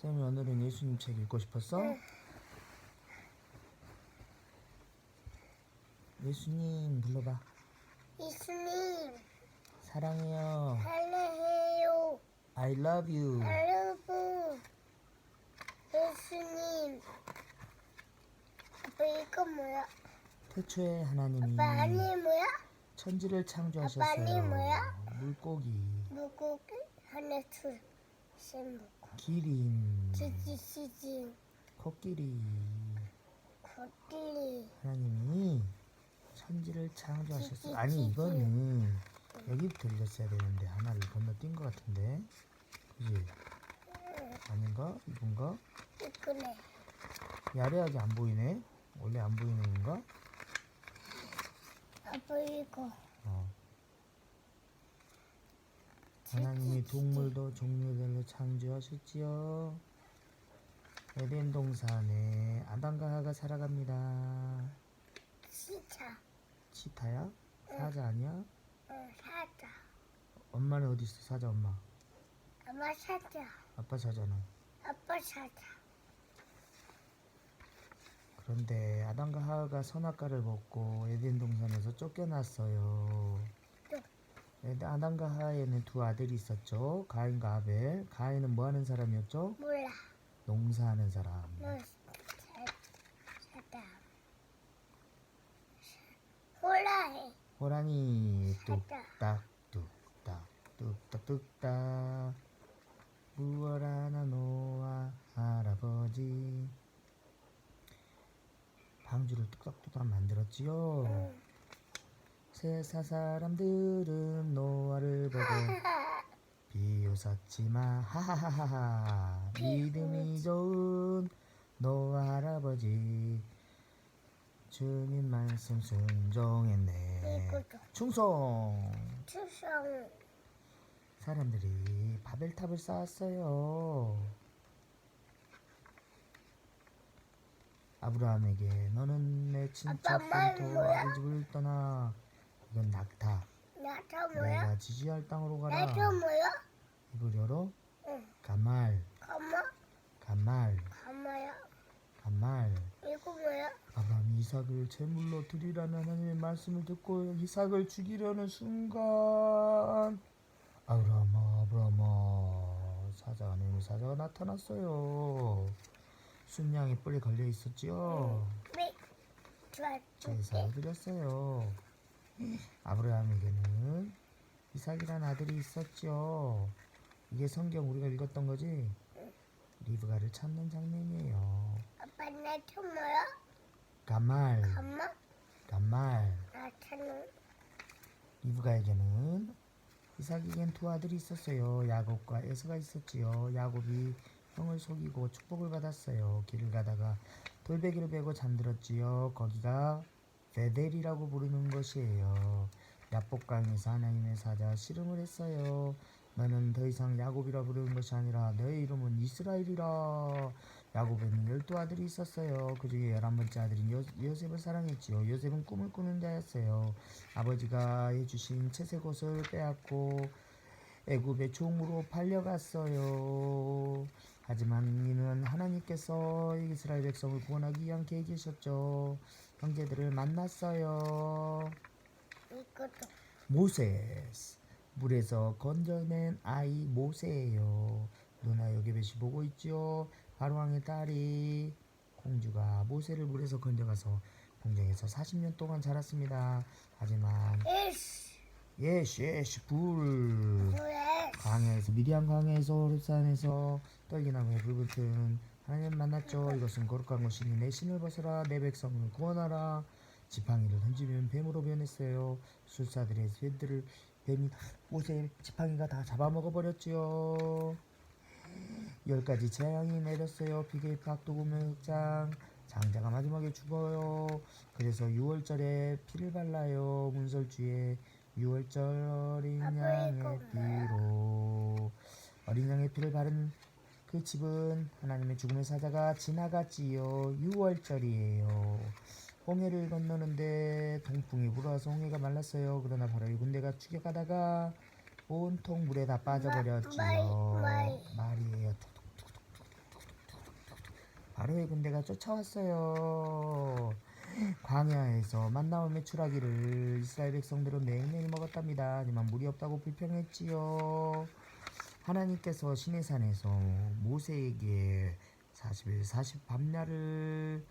쌤이 오늘은 예수님 책 읽고 싶었어? 예수님 불러봐. 예수님 사랑해요. 사랑해요 I love you. 여러분 예수님 아빠 이거 뭐야? 태초에 하나님이 아빠 아니 뭐야? 천지를 아빠 아니 창조하셨어요. 뭐야? 물고기, 물고기 하나 둘셋 먹고 기린, 치즈 코끼리. 코끼리 하나님이 천지를 창조하셨어요. 찌찌찌찌. 아니 이거는 여기부터 읽었어야 되는데 하나를 건너뛴 것 같은데, 그지? 아닌가? 이건가? 이거네 야래하게 안 보이네. 원래 안 보이는 건가? 아빠 이거 어. 하나님이 동물도 종류별로 창조하셨지요. 에덴 동산에 아담과 하가 살아갑니다. 시차 치타야? 사자 아니야? 응 사자 엄마는 어디 있어? 사자 엄마. 아빠 사자 아빠 사자는. 아빠 사자 그런데 아담과 하와가 선악과를 먹고 에덴 동산에서 쫓겨났어요. 네. 아담과 하와에는 두 아들이 있었죠. 가인과 아벨. 가인은 뭐 하는 사람이었죠? 몰라 농사하는 사람. 호라해 호랑이 사자 뚝딱 뚝딱 뚝딱 뚝딱 무얼 하나 노아 할아버지 방주를 뚝딱뚝딱 만들었지요. 응. 세사 사람들은 노아를 보고 비웃었지만 하하하하 믿음이 좋은 노아 할아버지. 주님 말씀 순종했네. 충성! 추성. 사람들이 바벨탑을 쌓았어요. 아브라함에게 너는 내 친척 아빠, 엄마 본토 뭐야? 아비집을 떠나 이건 낙타. 나저 뭐야? 내가 지지할 땅으로 가라. 나저 뭐야? 입을 열어? 응. 가말. 가마? 가말. 가마야? 가말. 이거 뭐야? 아브라함이 이삭을 제물로 드리라는 하나님의 말씀을 듣고 이삭을 죽이려는 순간 아브라함아 아브라함아 사자가 내미 사자가 나타났어요. 순양이 뿔에 걸려 있었지요. 왜? 좋아. 제사를 드렸어요 아브라함에게는 이삭이란 아들이 있었죠 이게 성경 우리가 읽었던 거지 리브가를 찾는 장면이에요 아빠 나저 뭐야? 가말 가마? 가말 나저는 리브가에게는 이삭에겐 두 아들이 있었어요. 야곱과 에서가 있었지요. 야곱이 형을 속이고 축복을 받았어요. 길을 가다가 돌베개를 베고 잠들었지요. 거기가 베델이라고 부르는 것이에요. 야복강에서 하나님의 사자 씨름을 했어요. 너는 더 이상 야곱이라 부르는 것이 아니라 너의 이름은 이스라엘이라. 야곱에는 열두 아들이 있었어요. 그 중에 열한 번째 아들인 요, 요셉을 사랑했지요. 요셉은 꿈을 꾸는 자였어요. 아버지가 해주신 채색 옷을 빼앗고 애굽의 종으로 팔려갔어요. 하지만 이는 하나님께서 이스라엘 백성을 구원하기 위한 계획이셨죠. 형제들을 만났어요. 이것도 모세스 물에서 건져낸 아이 모세예요. 누나 여기벳이 보고 있죠. 바로왕의 딸이 공주가 모세를 물에서 건져가서 공장에서 40년 동안 자랐습니다. 하지만 이씨 예시 예시 불 뭐야? 광야에서 미디안 광야에서 호르산에서 떨기나무에 불 붙은 하나님 만났죠. 이것은 거룩한 것이니 내 신을 벗어라 내 백성을 구원하라. 지팡이를 던지면 뱀으로 변했어요. 술사들의 쇠들을 뱀이 옷에 지팡이가 다 잡아먹어 버렸지요. 열 가지 재앙이 내렸어요. 비계 박도구면 흑장 장자가 마지막에 죽어요. 그래서 6월절에 피를 발라요. 문설주에 6월절 어린 양의 피로 어린 양의 피를 바른 그 집은 하나님의 죽음의 사자가 지나갔지요. 6월절이에요. 홍해를 건너는데 동풍이 불어와서 홍해가 말랐어요. 그러나 바로 이 군대가 추격하다가 온통 물에 다 빠져버렸지요. 말이에요. 바로의 군대가 쫓아왔어요. 광야에서 만나온 메추라기를 이스라엘 백성들은 매일매일 먹었답니다. 하지만 물이 없다고 불평했지요. 하나님께서 시내산에서 모세에게 40일 40 밤야를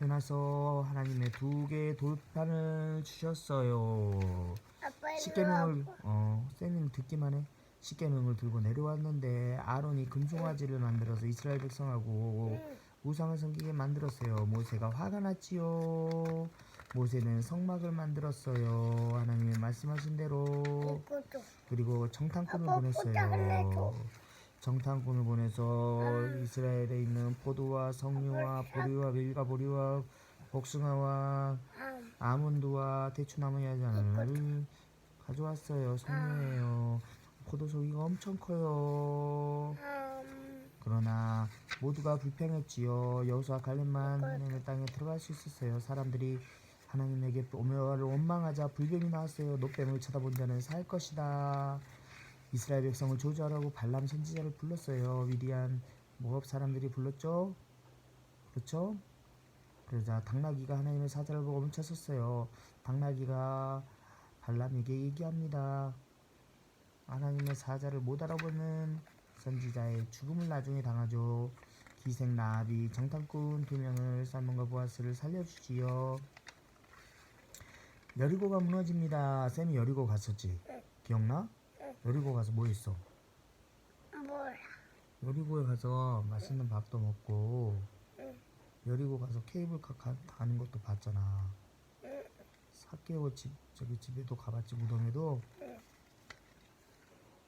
해놔서 하나님의 두 개의 돌판을 주셨어요. 십계명을 어 쌤이 듣기만 해. 십계명을 들고 내려왔는데 아론이 금송아지를 만들어서 이스라엘 백성하고 우상을 섬기게 만들었어요. 모세가 화가 났지요. 모세는 성막을 만들었어요. 하나님이 말씀하신 대로 그리고 정탐꾼을 보냈어요. 정탐꾼을 보내서 이스라엘에 있는 포도와 석류와 보리와 밀과 보리와 복숭아와 음, 아몬드와 대추나무 야자를 가져왔어요. 석류예요. 포도송이가 엄청 커요. 음, 그러나 모두가 불평했지요. 여호수아 갈렙만 하나님의 땅에 들어갈 수 있었어요. 사람들이 하나님에게 오며를 원망하자 불변이 나왔어요. 노뱀을 쳐다본 자는 살 것이다. 이스라엘 백성을 조주하라고 발람 선지자를 불렀어요. 위리한 모압 사람들이 불렀죠. 그렇죠? 그러자 당나귀가 하나님의 사자를 보고 멈춰섰어요. 당나귀가 발람에게 얘기합니다. 하나님의 사자를 못 알아보는 선지자의 죽음을 나중에 당하죠. 기생 나비 정탐꾼 두 명을 살몬과 보아스를 살려주지요. 여리고가 무너집니다. 쌤이 여리고 갔었지. 기억나? 여리고 가서 뭐 했어? 몰라. 여리고에 가서 맛있는 밥도 먹고 응. 여리고 가서 케이블카 가, 가는 것도 봤잖아. 응. 사케오 집 저기 집에도 가봤지 무덤에도.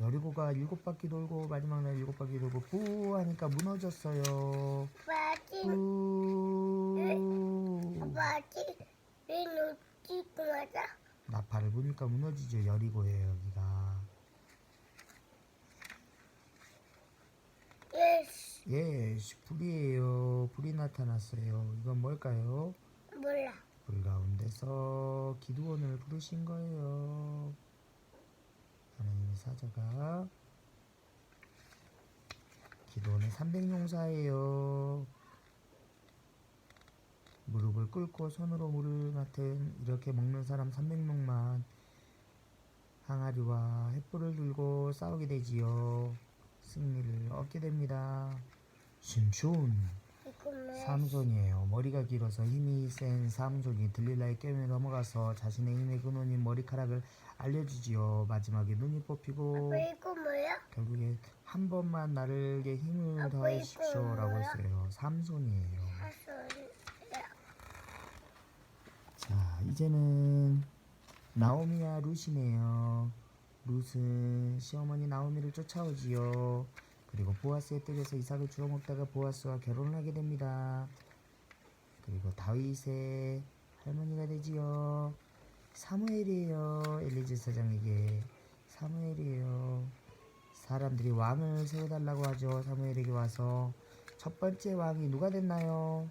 응. 여리고가 일곱 바퀴 돌고 마지막 날 일곱 바퀴 돌고 뿌 하니까 무너졌어요. 아빠지, 뿌. 아빠지, 왜 놓지 맞아? 나팔을 보니까 무너지죠 여리고예요 여기가. 예스, 예, 불이에요. 불이 나타났어요. 이건 뭘까요? 몰라. 불 가운데서 기도원을 부르신 거예요. 하나님의 사자가 기도원의 300용사예요. 무릎을 꿇고 손으로 물을 맡은 이렇게 먹는 사람 300명만 항아리와 횃불을 들고 싸우게 되지요. 승리를 얻게 됩니다. 뭐야? 삼손이에요. 머리가 길어서 힘이 센 삼손이 들릴라의 꿰매 넘어가서 자신의 힘의 근원인 머리카락을 알려주지요. 마지막에 눈이 뽑히고 아빠 이거 뭐야? 결국에 한 번만 나를게 힘을 아빠, 더하십시오라고 이거 했어요. 삼손이에요. 사소리야. 자 이제는 나오미와 룻이네요. 룻은 시어머니 나오미를 쫓아오지요. 그리고 보아스의 뜰에서 이삭을 주워 먹다가 보아스와 결혼을 하게 됩니다. 그리고 다윗의 할머니가 되지요. 사무엘이에요. 엘리제 사장에게 사무엘이에요. 사람들이 왕을 세워달라고 하죠. 사무엘에게 와서 첫 번째 왕이 누가 됐나요?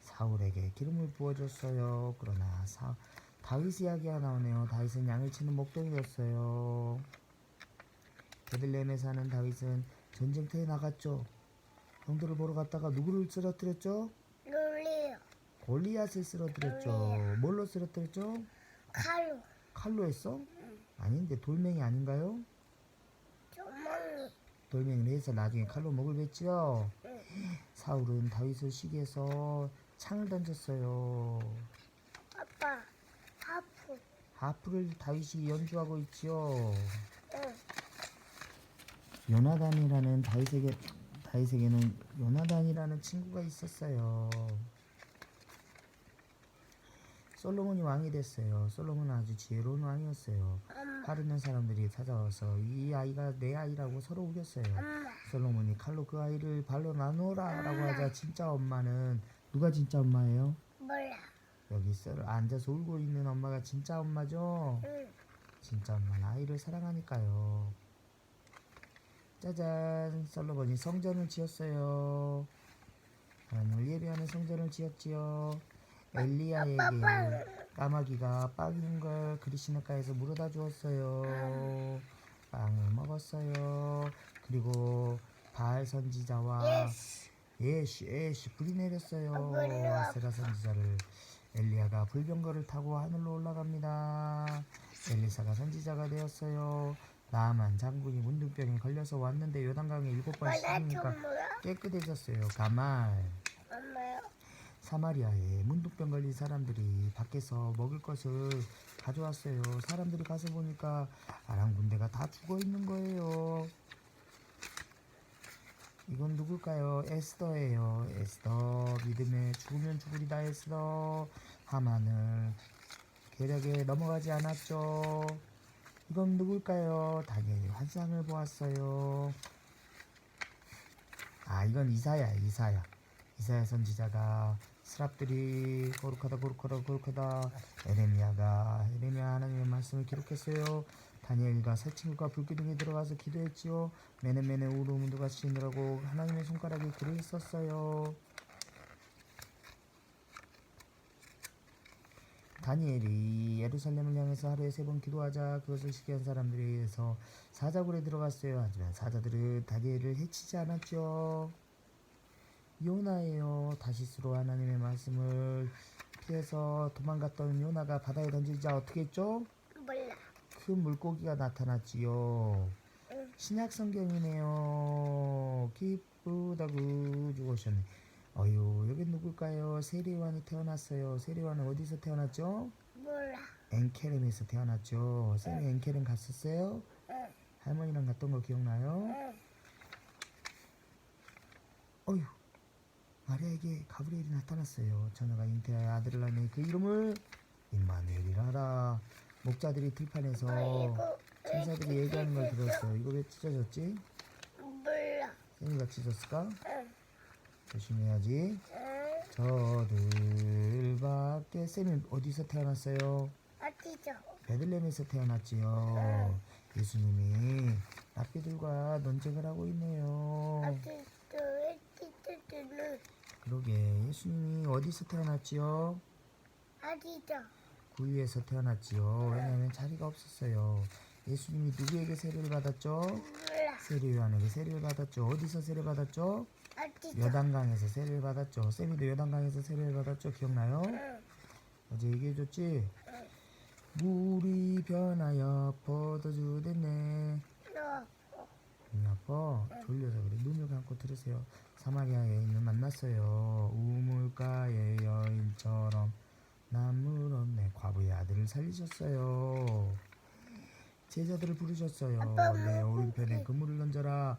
사울에게 기름을 부어줬어요. 그러나 사, 다윗 이야기가 나오네요. 다윗은 양을 치는 목동이었어요. 베들레헴에 사는 다윗은 전쟁터에 나갔죠. 형들을 보러 갔다가 누구를 쓰러뜨렸죠? 롤리요. 골리앗을 쓰러뜨렸죠. 뭘로 쓰러뜨렸죠? 칼로. 칼로 했어? 아닌데 돌멩이 아닌가요? 조망이. 돌멩이를 해서 나중에 칼로 목을 뱉지요. 응. 사울은 다윗을 시기해서 창을 던졌어요. 아빠, 하프. 하프를 다윗이 연주하고 있지요. 응. 요나단이라는 다윗에게 다윗에게는 요나단이라는 친구가 있었어요. 솔로몬이 왕이 됐어요. 솔로몬은 아주 지혜로운 왕이었어요. 하루는 사람들이 찾아와서 이 아이가 내 아이라고 서로 우겼어요. 솔로몬이 칼로 그 아이를 발로 나누어라라고 하자 진짜 엄마는 누가 진짜 엄마예요? 몰라. 여기 썰 앉아서 울고 있는 엄마가 진짜 엄마죠? 응. 진짜 엄마는 아이를 사랑하니까요. 짜잔, 솔로몬이 성전을 지었어요. 하나님을 예배하는 성전을 지었지요. 엘리야에게 까마귀가 빵인 걸 그리시네가에서 물어다 주었어요. 빵을 먹었어요. 그리고 바알 선지자와. 예시 예시 불이 내렸어요. 아세라 선지자를 엘리야가 불병거를 타고 하늘로 올라갑니다. 엘리사가 선지자가 되었어요. 나만 장군이 문둥병에 걸려서 왔는데 요단강에 일곱 번 씻으니까? 깨끗해졌어요. 가말. 사마리아에 문둥병 걸린 사람들이 밖에서 먹을 것을 가져왔어요. 사람들이 가서 보니까 아람 군대가 다 죽어 있는 거예요. 이건 누굴까요? 에스더예요. 에스더 믿음에 죽으면 죽으리다 에스더 하만을 계략에 넘어가지 않았죠. 이건 누굴까요? 다니엘이 환상을 보았어요. 아 이건 이사야 이사야. 이사야 선지자가 스랍들이 거룩하다 거룩하다 거룩하다. 에레미야가 에레미야 하나님의 말씀을 기록했어요. 다니엘과 새 친구가 불기둥에 들어가서 기도했지요. 메네메네 우르문두가 치느라고 하나님의 손가락에 글을 썼어요 다니엘이 예루살렘을 향해서 하루에 세 번 기도하자 그것을 시기한 사람들에 의해서 사자굴에 들어갔어요. 하지만 사자들은 다니엘을 해치지 않았죠. 요나예요. 다시스로 하나님의 말씀을 피해서 도망갔던 요나가 바다에 던지자 어떻게 했죠? 몰라. 큰 물고기가 나타났지요. 응. 신약 성경이네요. 기쁘다고 죽으셨네. 어유 여기 누굴까요? 세리완이 태어났어요. 세리완은 어디서 태어났죠? 몰라. 엔케렘에서 태어났죠. 쌤이 엔케렘 갔었어요? 응. 할머니랑 갔던 거 기억나요? 응. 어휴, 마리아에게 가브리엘이 나타났어요. 저녀가 잉태하여 아들을 낳으니 그 이름을 임마누엘이라 하라. 목자들이 들판에서. 천사들이 얘기하는 걸 들었어요. 이거 왜 찢어졌지? 몰라. 쌤이가 찢었을까? 응. 조심해야지. 응. 저들 밖에 쌤이 어디서 태어났어요? 어디죠? 베들레헴에서 태어났지요. 예수님이 랍비들과 논쟁을 하고 있네요. 어디죠? 어디죠? 그러게 예수님이 어디서 태어났지요? 어디죠? 구유에서 태어났지요. 왜냐하면 자리가 없었어요. 예수님이 누구에게 세례를 받았죠? 세례 요한에게 세례를 받았죠. 어디서 세례 받았죠? 어디죠? 여단강에서 세례를 받았죠. 쌤이도 여단강에서 세례를 받았죠. 기억나요? 응. 어제 얘기해줬지? 물이 변하여 포도주 됐네. 너. 눈이 아파? 졸려서 그래. 눈을 감고 들으세요. 사마리아 여인을 만났어요. 우물가의 여인처럼 나물었네. 과부의 아들을 살리셨어요. 제자들을 부르셨어요. 내. 오른편에 그물을 던져라.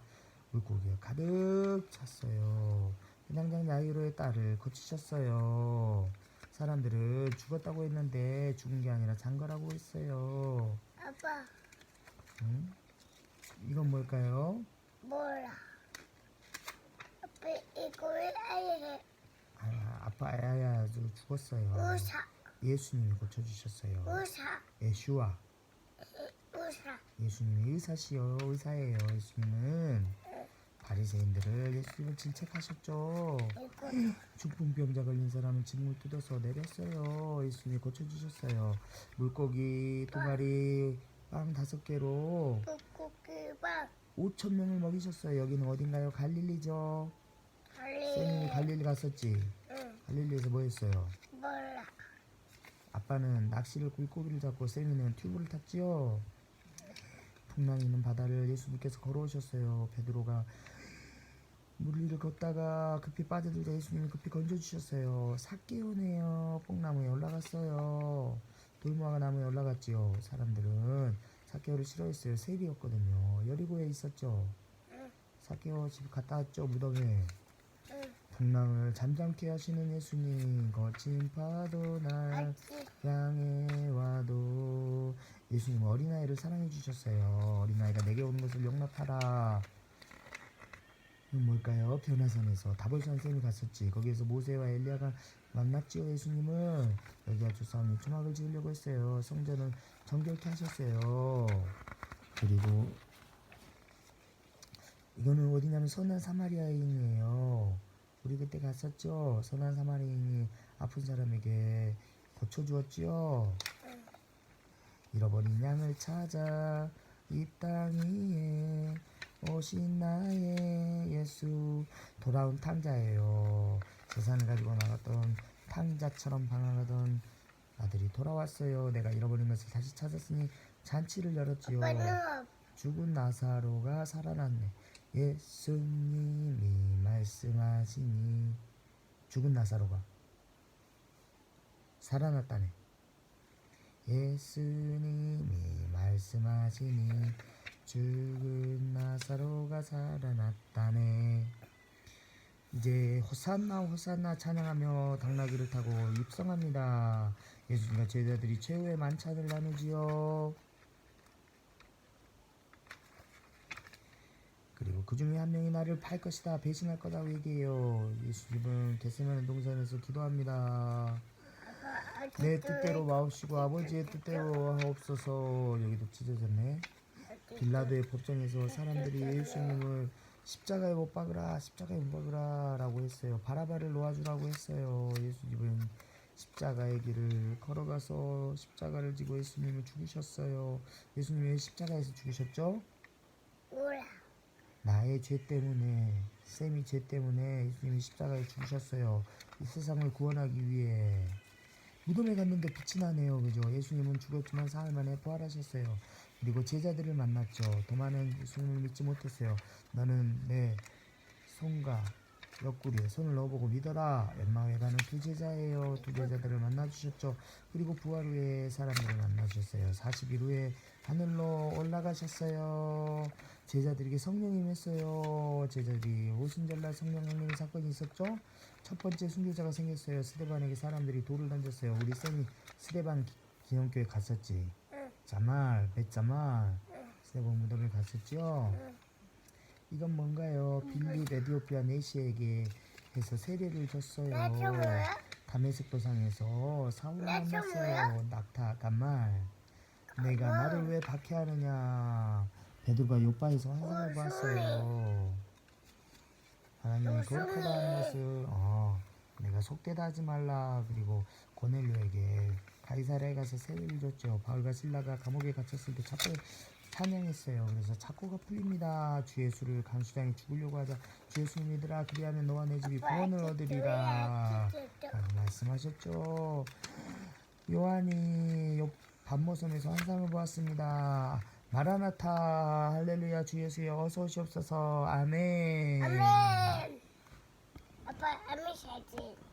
물고기가 가득 찼어요. 당장 야이로의 딸을 고치셨어요. 사람들은 죽었다고 했는데 죽은 게 아니라 장거라고 했어요. 아빠. 응? 이건 뭘까요? 몰라. 아빠 이거 왜 아예 해? 아, 아빠 아야야 죽었어요. 의사. 예수님이 고쳐주셨어요. 의사. 예슈아. 의사. 예수님이 의사시요. 의사예요. 예수님은 바리새인들을 예수님을 질책하셨죠. 중풍병자 걸린 사람은 짐을 뜯어서 내렸어요. 예수님이 고쳐주셨어요. 물고기 두 마리, 빵 다섯 개로 꾹꾹이방 5천 명을 먹이셨어요. 여기는 어딘가요? 갈릴리죠. 쌤이 갈리. 갈릴리 갔었지. 응. 갈릴리에서 뭐 했어요? 몰라. 아빠는 낚시를 물고기를 잡고 쌤이는 튜브를 탔지요. 풍랑이 있는 바다를 예수님께서 걸어오셨어요. 베드로가 물 위를 걷다가 급히 빠져들자 예수님이 급히 건져주셨어요. 사개오네요. 뽕나무에 올라갔어요. 돌무화가 나무에 올라갔지요. 사람들은 사개오를 싫어했어요. 세리였거든요. 여리고에 있었죠. 응. 사개오 집 갔다 왔죠. 무덤에. 응. 풍랑을 잠잠케 하시는 예수님 거친 파도 날 향해 와도 예수님 어린아이를 사랑해 주셨어요. 어린아이가 내게 오는 것을 용납하라. 뭘까요? 변화산에서 다볼산 쌤이 갔었지. 거기에서 모세와 엘리야가 만났지요. 예수님을 여기 아주 싸움이 초막을 지으려고 했어요. 성전을 정결케 하셨어요. 그리고 이거는 어디냐면 선한 사마리아인이에요. 우리 그때 갔었죠. 선한 사마리아인이 아픈 사람에게 고쳐주었지요. 잃어버린 양을 찾아 이 땅 위에 오신 나의 예수 돌아온 탕자예요. 재산을 가지고 나갔던 탕자처럼 방황하던 아들이 돌아왔어요. 내가 잃어버린 것을 다시 찾았으니 잔치를 열었지요. 죽은 나사로가 살아났네. 예수님이 말씀하시니 죽은 나사로가 살아났다네. 예수님이 말씀하시니 죽은 나사로가 살아났다네. 이제 호산나 호산나 찬양하며 당나귀를 타고 입성합니다. 예수님과 제자들이 최후의 만찬을 나누지요. 그리고 그 중에 한 명이 나를 팔 것이다 배신할 거다 얘기해요. 예수님은 겟세마네 동산에서 기도합니다. 내 뜻대로 마옵시고 아버지의 뜻대로 하옵소서. 여기도 찢어졌네. 빌라도의 법정에서 사람들이 예수님을 십자가에 못 박으라 십자가에 못 박으라 라고 했어요. 바라바를 놓아주라고 했어요. 예수님은 십자가의 길을 걸어가서 십자가를 지고 예수님을 죽으셨어요. 예수님이 왜 십자가에서 죽으셨죠? 몰라. 나의 죄 때문에 쌤이 죄 때문에 예수님이 십자가에 죽으셨어요. 이 세상을 구원하기 위해 무덤에 갔는데 빛이 나네요. 그죠? 예수님은 죽었지만 사흘 만에 부활하셨어요. 그리고 제자들을 만났죠. 도마는 예수님을 믿지 못했어요. 너는 내 손과 옆구리에 손을 넣어보고 믿어라. 엠마오에 가는 두 제자예요. 두 제자들을 만나주셨죠. 그리고 부활 후에 사람들을 만나주셨어요. 40일 후에 하늘로 올라가셨어요. 제자들에게 성령이 임했어요. 제자들이 오순절날 성령 강림 사건이 있었죠. 첫 번째 순교자가 생겼어요. 스데반에게 사람들이 돌을 던졌어요. 우리 쌤이 스데반 기- 기념교회 갔었지. 응. 자말, 뱃자말, 스데반 무덤에 갔었죠. 응. 이건 뭔가요? 빌립 에디오피아 네시에게 해서 세례를 줬어요. 담에색 도상에서 사울을 나 만났어요. 낙타 가말. 내가 나를 왜 박해하느냐? 베드로가 요바에서 환상을 어, 봤어요. 하나님이 어, 거룩하다는 소리. 것을 어, 내가 속되다 하지 말라. 그리고 고넬료에게 가이사랴에 가서 세례를 줬죠. 바울과 신라가 감옥에 갇혔을 때 자꾸 찬양했어요. 그래서 착고가 풀립니다. 주 예수를 간수장이 죽으려고 하자 주 예수 믿으라 그리하면 너와 내 집이 구원을 얻으리라. 라고 말씀하셨죠. 요한이 요 반모섬에서 환상을 보았습니다. 마라나타 할렐루야 주 예수여 어서 오시옵소서 아멘. 아멘. 아빠 아멘 사진.